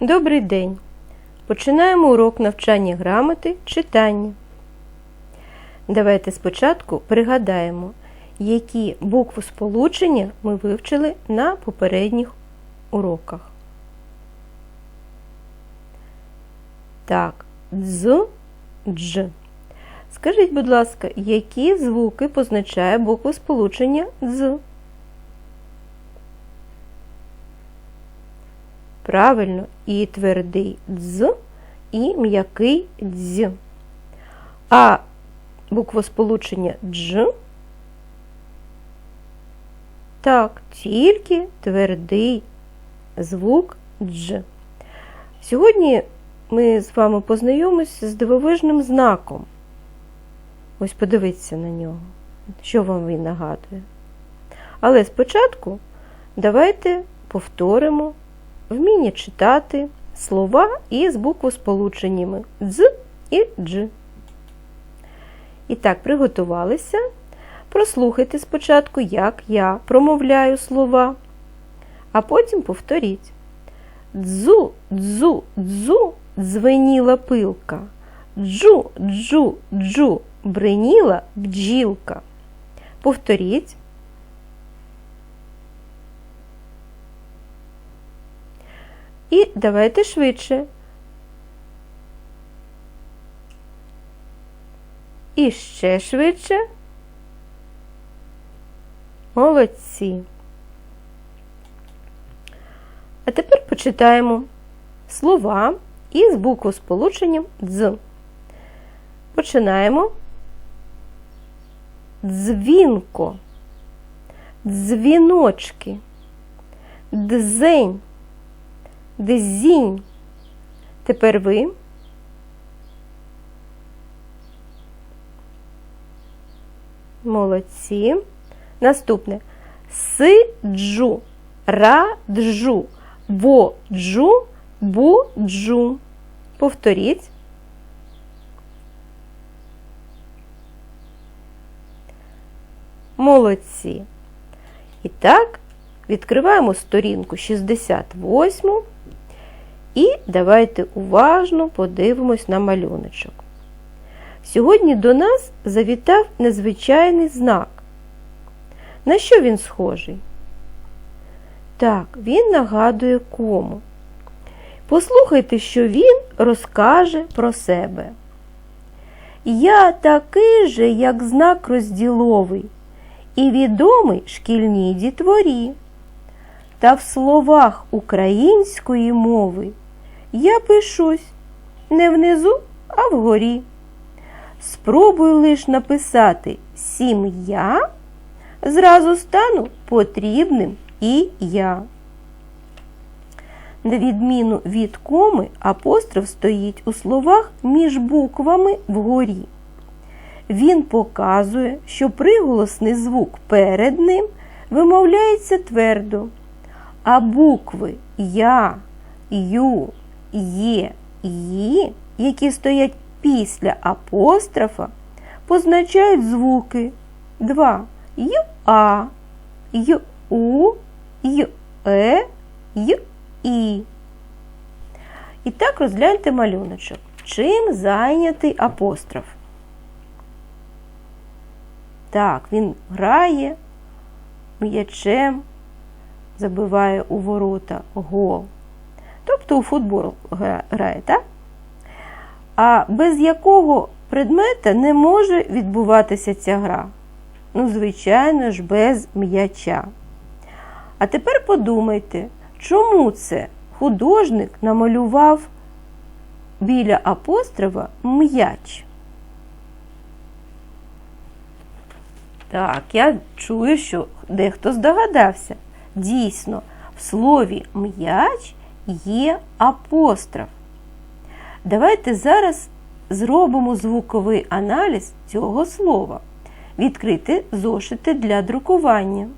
Добрий день! Починаємо урок навчання грамоти читання. Давайте спочатку пригадаємо, які буквосполучення ми вивчили на попередніх уроках. Так, дз, дж. Скажіть, будь ласка, які звуки позначає буквосполучення дз? Правильно, і твердий дз, і м'який дз. А буквосполучення дж. Так, тільки твердий звук дж. Сьогодні ми з вами познайомимося з дивовижним знаком. Ось подивіться на нього, що вам він нагадує. Але спочатку давайте повторимо вміння читати слова із буквосполученнями дз і дж. І так, приготувалися. Прослухайте спочатку, як я промовляю слова, а потім повторіть. Дзу, дзу, дзу, дзвеніла пилка. Джу, джу, джу, бреніла бджілка. Повторіть. І давайте швидше. І ще швидше. Молодці. А тепер почитаємо слова із буквосполученням дз. Починаємо. Дзвінко, дзвіночки, дзень, дзінь. Тепер ви. Молодці. Наступне сиджу, раджу, воджу, буджу. Повторіть. Молодці. І так, відкриваємо сторінку 68 і давайте уважно подивимось на малюночок. Сьогодні до нас завітав незвичайний знак. На що він схожий? Так, він нагадує кому. Послухайте, що він розкаже про себе. Я такий же, як знак розділовий, і відомий шкільній дітворі. Та в словах української мови я пишусь не внизу, а вгорі. Спробуй лиш написати сім'я, зразу стану потрібним і я. На відміну від коми, апостроф стоїть у словах між буквами вгорі. Він показує, що приголосний звук перед ним вимовляється твердо, а букви Я, Ю, Є, Ї, які стоять після апострофа, позначають звуки два Й А, Й У, Й Е, Й І. І так розгляньте малюночок. Чим зайнятий апостроф? Так, він грає м'ячем, забиває у ворота гол. Тобто у футбол грає, так? А без якого предмета не може відбуватися ця гра? Ну, звичайно ж, без м'яча. А тепер подумайте, чому це художник намалював біля апострофа м'яч? Так, я чую, що дехто здогадався. Дійсно, в слові м'яч є апостроф. Давайте зараз зробимо звуковий аналіз цього слова. Відкрити зошити для друкування.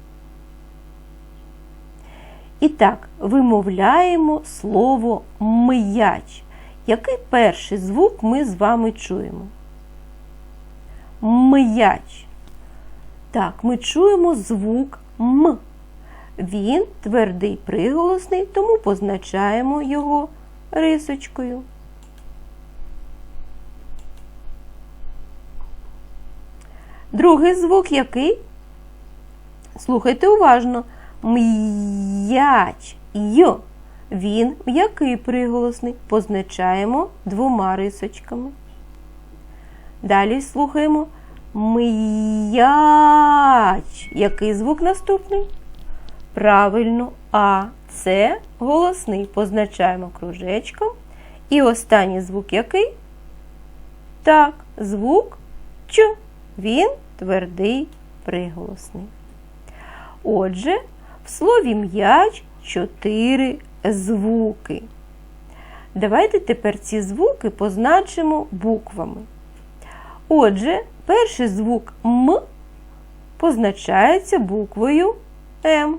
І так, вимовляємо слово м'яч. Який перший звук ми з вами чуємо? М'яч. Так, ми чуємо звук М. Він твердий приголосний, тому позначаємо його рисочкою. Другий звук який? Слухайте уважно. М'яч. Й. Він м'який приголосний. Позначаємо двома рисочками. Далі слухаємо м'яч. Який звук наступний? Правильно, А. Це голосний. Позначаємо кружечком. І останній звук який? Так, звук Ч. Він твердий приголосний. Отже, в слові м'яч чотири звуки. Давайте тепер ці звуки позначимо буквами. Отже, перший звук М позначається буквою М.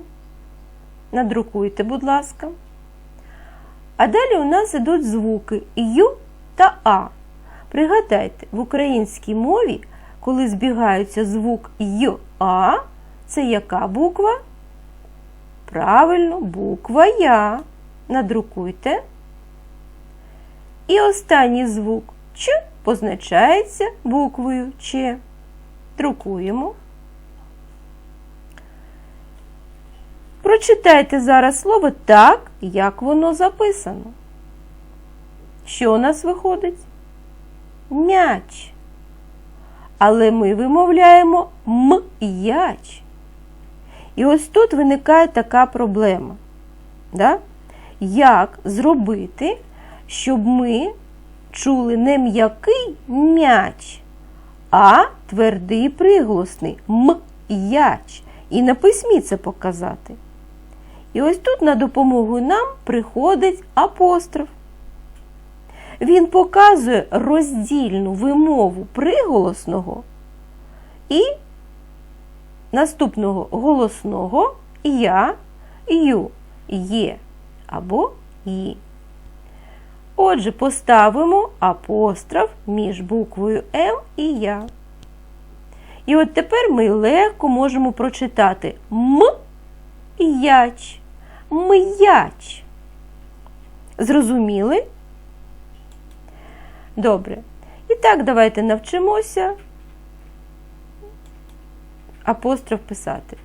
Надрукуйте, будь ласка. А далі у нас ідуть звуки Ю та А. Пригадайте, в українській мові, коли збігаються звук Й, А, це яка буква? Правильно, буква Я. Надрукуйте. І останній звук Ч позначається буквою Ч. Друкуємо. Прочитайте зараз слово так, як воно записано. Що у нас виходить? Мяч. Але ми вимовляємо м'яч. І ось тут виникає така проблема. Да? Як зробити, щоб ми чули не м'який м'яч, а твердий приголосний м'яч. І на письмі це показати. І ось тут на допомогу нам приходить апостроф. Він показує роздільну вимову приголосного і наступного голосного я, ю, є або «ї». Отже, поставимо апостроф між буквою М і Я. І от тепер ми легко можемо прочитати м-яч, м'яч. Зрозуміли? Добре. І так, давайте навчимося апостроф писати.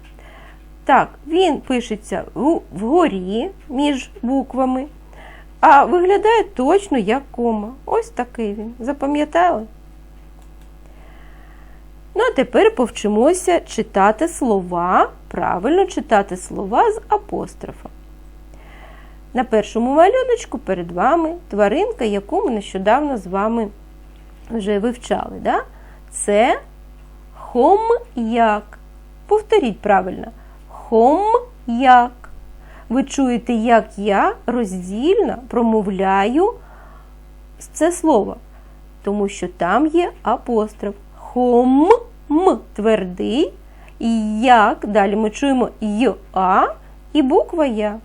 Так, він пишеться вгорі між буквами, а виглядає точно як кома. Ось такий він. Запам'ятали? Ну, а тепер повчимося читати слова, правильно читати слова з апострофом. На першому малюночку перед вами тваринка, яку ми нещодавно з вами вже вивчали. Да? Це хом'як. Повторіть правильно. Хом'як. Ви чуєте, як я роздільно промовляю це слово, тому що там є апостроф. Хом м твердий. І як. Далі ми чуємо й-а і буква Я.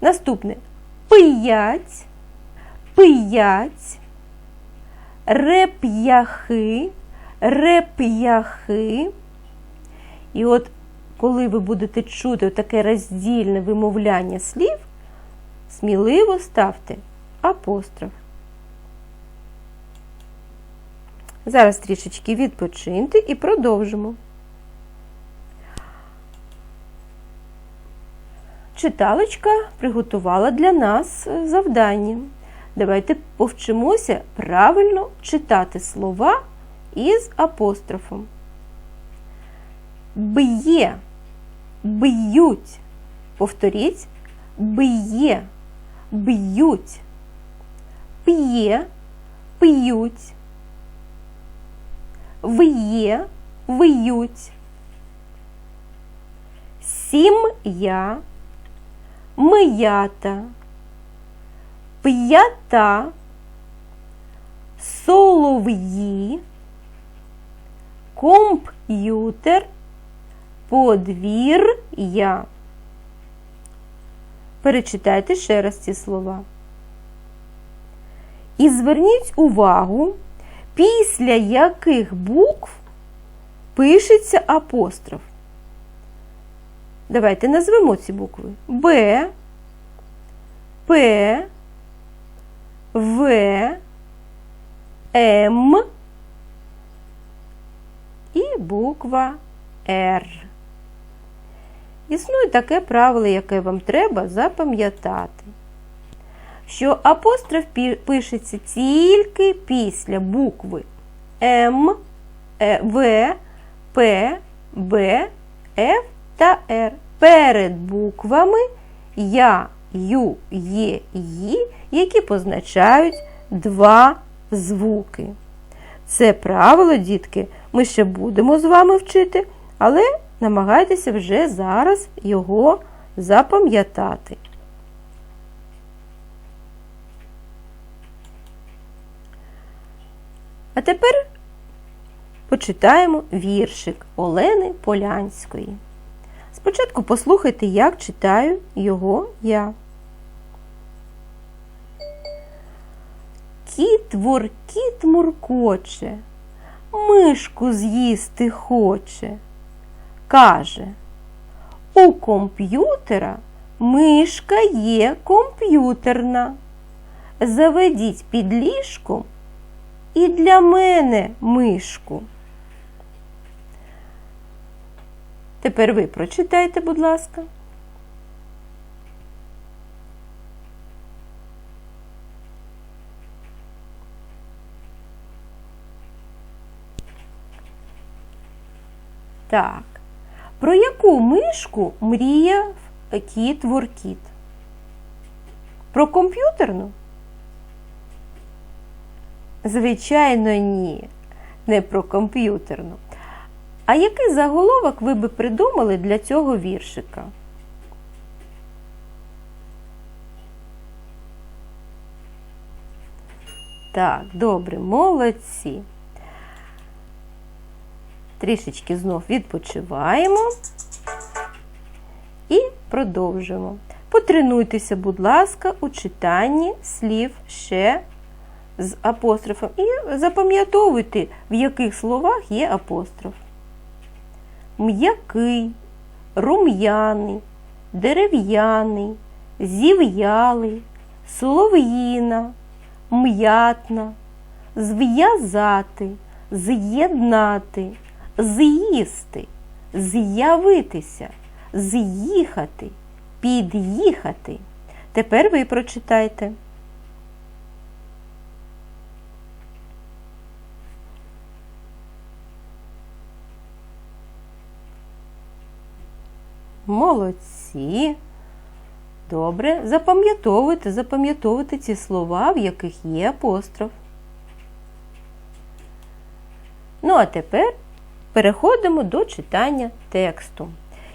Наступне пиять, пиять, реп'яхи, реп'яхи. І от коли ви будете чути таке роздільне вимовляння слів, сміливо ставте апостроф. Зараз трішечки відпочиньте і продовжимо. Читалочка приготувала для нас завдання. Давайте повчимося правильно читати слова із апострофом. Б'є, б'ють. Повторіть, б'є, б'ють, п'є, п'ють, виє, виють. Сім'я мията, п'ята, солов'ї, комп'ютер, подвір'я. Перечитайте ще раз ці слова. І зверніть увагу, після яких букв пишеться апостроф. Давайте назвемо ці букви Б, П, В, М і буква Р. Існує таке правило, яке вам треба запам'ятати, що апостроф пишеться тільки після букви М, Е, В, П, Б, Ф та Р. Перед буквами Я, Ю, Є, Ї, які позначають два звуки. Це правило, дітки, ми ще будемо з вами вчити, але намагайтеся вже зараз його запам'ятати. А тепер почитаємо віршик Олени Полянської. Спочатку послухайте, як читаю його я. Кіт воркіт муркоче, мишку з'їсти хоче. Каже, у комп'ютера мишка є комп'ютерна. Заведіть під ліжком і для мене мишку. Тепер ви прочитайте, будь ласка. Так. Про яку мишку мріяв кіт Воркіт? Про комп'ютерну? Звичайно, ні. Не про комп'ютерну. А який заголовок ви би придумали для цього віршика? Так, добре, молодці. Трішечки знов відпочиваємо і продовжуємо. Потренуйтеся, будь ласка, у читанні слів ще з апострофом. І запам'ятовуйте, в яких словах є апостроф. М'який, рум'яний, дерев'яний, зів'ялий, солов'їна, м'ятна, зв'язати, з'єднати з'їсти, з'явитися, з'їхати, під'їхати. Тепер ви прочитайте. Молодці. Добре, запам'ятовуйте, запам'ятовуйте ці слова, в яких є апостроф. Ну, а тепер переходимо до читання тексту.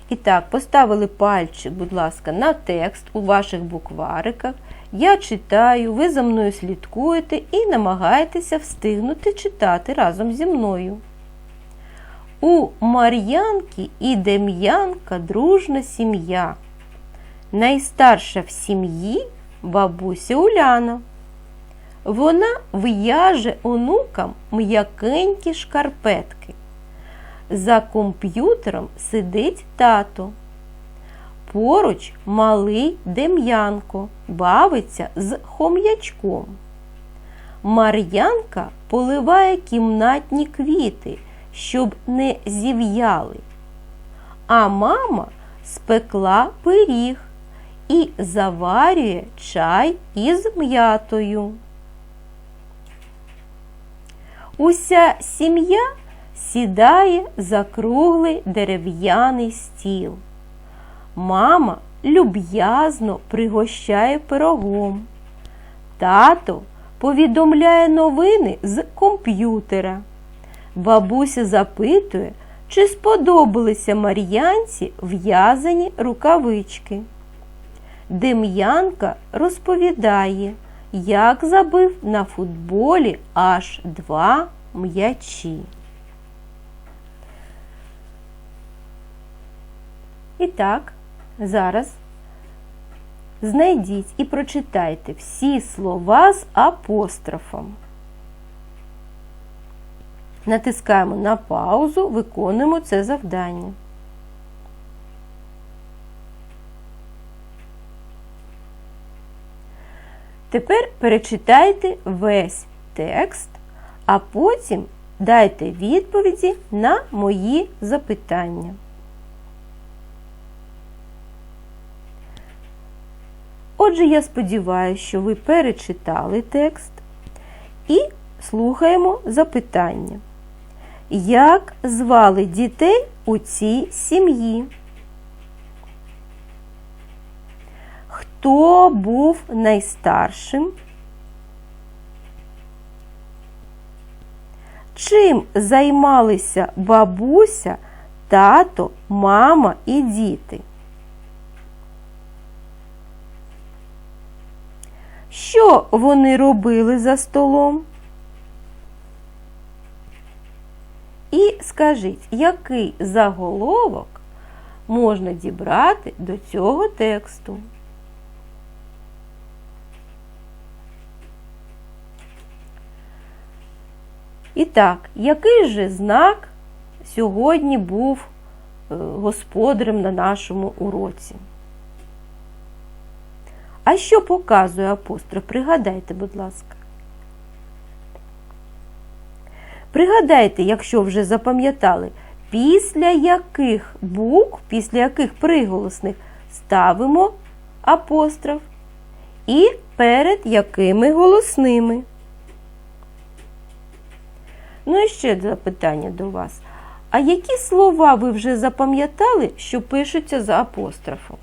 І так, поставили пальчик, будь ласка, на текст у ваших буквариках. Я читаю, ви за мною слідкуєте і намагаєтеся встигнути читати разом зі мною. У Мар'янки і Дем'янка дружна сім'я. Найстарша в сім'ї бабуся Уляна. Вона в'яже онукам м'якенькі шкарпетки. За комп'ютером сидить тато. Поруч малий Дем'янко бавиться з хом'ячком. Мар'янка поливає кімнатні квіти, щоб не зів'яли. А мама спекла пиріг і заварює чай із м'ятою. Уся сім'я сідає за круглий дерев'яний стіл. Мама люб'язно пригощає пирогом. Тато повідомляє новини з комп'ютера. Бабуся запитує, чи сподобалися Мар'янці в'язані рукавички. Дем'янка розповідає, як забив на футболі аж два м'ячі. І так, зараз знайдіть і прочитайте всі слова з апострофом. Натискаємо на паузу, виконуємо це завдання. Тепер перечитайте весь текст, а потім дайте відповіді на мої запитання. Отже, я сподіваюся, що ви перечитали текст і слухаємо запитання. Як звали дітей у цій сім'ї? Хто був найстаршим? Чим займалися бабуся, тато, мама і діти? Що вони робили за столом? І скажіть, який заголовок можна дібрати до цього тексту? І так, який же знак сьогодні був е, господарем на нашому уроці? А що показує апостроф? Пригадайте, будь ласка. Пригадайте, якщо вже запам'ятали, після яких букв, після яких приголосних ставимо апостроф і перед якими голосними. Ну і ще запитання до вас. А які слова ви вже запам'ятали, що пишуться за апострофом?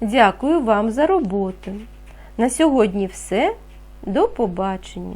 Дякую вам за роботу. На сьогодні все. До побачення!